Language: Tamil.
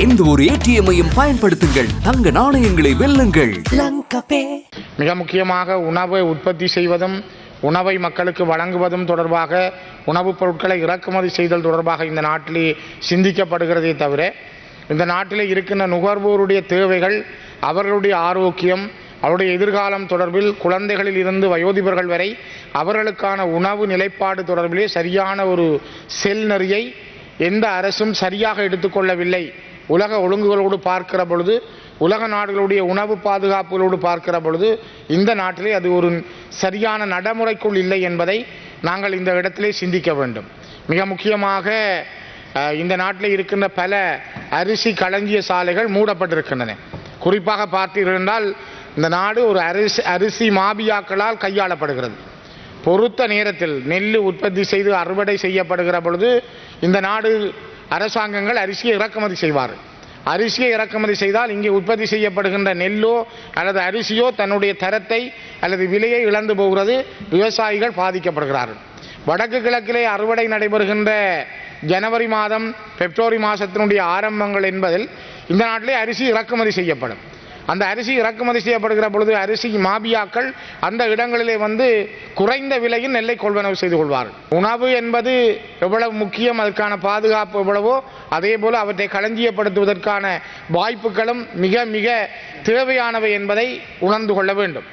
எந்த ஒரு ஏடிஎம்மையும் பயன்படுத்துங்கள். தங்க நாணயங்களை வெல்லுங்கள். மிக முக்கியமாக உணவை உற்பத்தி செய்வதும் உணவை மக்களுக்கு வழங்குவதும் தொடர்பாக உணவுப் பொருட்களை இறக்குமதி செய்தல் தொடர்பாக இந்த நாட்டிலே சிந்திக்கப்படுகிறதே தவிர இந்த நாட்டிலே இருக்கின்ற நுகர்வோருடைய தேவைகள் அவர்களுடைய ஆரோக்கியம் அவருடைய எதிர்காலம் தொடர்பில் குழந்தைகளில் இருந்து வயோதிபர்கள் வரை அவர்களுக்கான உணவு நிலைப்பாடு தொடர்பிலே சரியான ஒரு செல் நெறியை எந்த அரசும் சரியாக எடுத்துக்கொள்ளவில்லை. உலக ஒழுங்குகளோடு பார்க்கிற பொழுது உலக நாடுகளுடைய உணவு பாதுகாப்புகளோடு பார்க்கிற பொழுது இந்த நாட்டிலே அது ஒரு சரியான நடைமுறைக்குள் இல்லை என்பதை நாங்கள் இந்த இடத்திலே சிந்திக்க வேண்டும். மிக முக்கியமாக இந்த நாட்டில் இருக்கின்ற பல அரிசி களஞ்சிய சாலைகள் மூடப்பட்டிருக்கின்றன. குறிப்பாக பார்த்தீர்கள் என்றால் இந்த நாடு ஒரு அரிசி அரிசி மாபியாக்களால் கையாளப்படுகிறது. பொறுத்த நேரத்தில் நெல் உற்பத்தி செய்து அறுவடை செய்யப்படுகிற பொழுது இந்த நாடு அரசாங்கங்கள் அரிசியை இறக்குமதி செய்வார் அரிசியை இறக்குமதி செய்தால் இங்கே உற்பத்தி செய்யப்படுகின்ற நெல்லோ அல்லது அரிசியோ தன்னுடைய தரத்தை அல்லது விலையை இழந்து போகிறது. விவசாயிகள் பாதிக்கப்படுகிறார்கள். வடக்கு கிழக்கிலே அறுவடை நடைபெறுகின்ற ஜனவரி மாதம் பிப்ரவரி மாதத்தினுடைய ஆரம்பங்கள் என்பதில் இந்த நாட்டிலே அரிசி இறக்குமதி செய்யப்படும். அந்த அரிசி இறக்குமதி செய்யப்படுகிற பொழுது அரிசி மாபியாக்கள் அந்த இடங்களிலே வந்து குறைந்த விலையில் நெல்லை கொள்வனவு செய்து கொள்வார்கள். உணவு என்பது எவ்வளவு முக்கியம் அதற்கான பாதுகாப்பு எவ்வளவோ அதே போல அவற்றை களஞ்சியப்படுத்துவதற்கான வாய்ப்புகளும் மிக மிக தேவையானவை என்பதை உணர்ந்து கொள்ள வேண்டும்.